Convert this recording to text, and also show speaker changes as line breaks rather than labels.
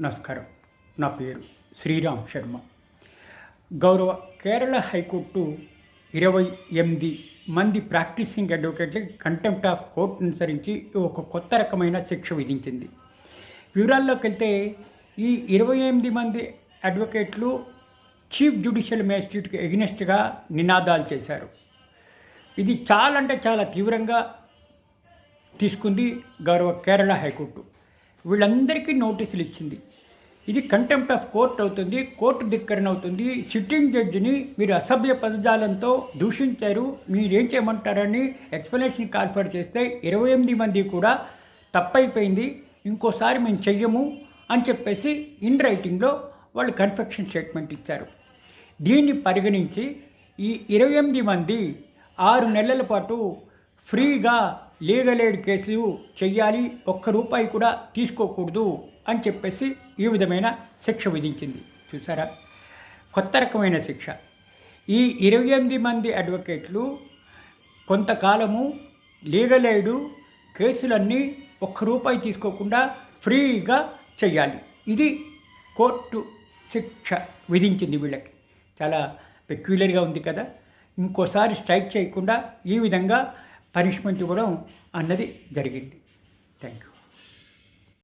నమస్కారం. నా పేరు శ్రీరామ్ శర్మ. గౌరవ కేరళ హైకోర్టు ఇరవై ఎనిమిది మంది ప్రాక్టీసింగ్ అడ్వకేట్లకి కంటెంప్ట్ ఆఫ్ కోర్టు అనుసరించి ఒక కొత్త రకమైన శిక్ష విధించింది. వివరాల్లోకి వెళ్తే ఈ ఇరవై ఎనిమిది మంది అడ్వకేట్లు చీఫ్ జ్యుడిషియల్ మేజిస్ట్రేట్కి ఎగ్నెస్ట్గా నినాదాలు చేశారు. ఇది చాలా అంటే చాలా తీవ్రంగా తీసుకుంది గౌరవ కేరళ హైకోర్టు. వీళ్ళందరికీ నోటీసులు ఇచ్చింది. ఇది కంటెంప్ట్ ఆఫ్ కోర్ట్ అవుతుంది కోర్టు ధిక్కరణ అవుతుంది. సిట్టింగ్ జడ్జిని మీరు అసభ్య పదజాలంతో దూషించారు మీరేం చేయమంటారని ఎక్స్ప్లెనేషన్ కాల్ఫర్ చేస్తే ఇరవై ఎనిమిది మంది కూడా తప్పైపోయింది ఇంకోసారి మేము చెయ్యము అని చెప్పేసి ఇన్ రైటింగ్లో వాళ్ళు కన్ఫెక్షన్ స్టేట్మెంట్ ఇచ్చారు. దీన్ని పరిగణించి ఈ ఇరవై ఎనిమిది మంది ఆరు నెలల పాటు ఫ్రీగా లీగల్ ఎయిడ్ కేసులు చెయ్యాలి ఒక్క రూపాయి కూడా తీసుకోకూడదు అని చెప్పేసి ఈ విధమైన శిక్ష విధించింది. చూసారా కొత్త రకమైన శిక్ష. ఈ ఇరవై ఎనిమిది మంది అడ్వకేట్లు కొంతకాలము లీగల్ ఎయిడ్ కేసులన్నీ ఒక్క రూపాయి తీసుకోకుండా ఫ్రీగా చెయ్యాలి. ఇది కోర్టు శిక్ష విధించింది వీళ్ళకి. చాలా పెక్యులర్గా ఉంది కదా. ఇంకోసారి స్ట్రైక్ చేయకుండా ఈ విధంగా పనిష్మెంట్ ఇవ్వడం అన్నది జరిగింది. Thank you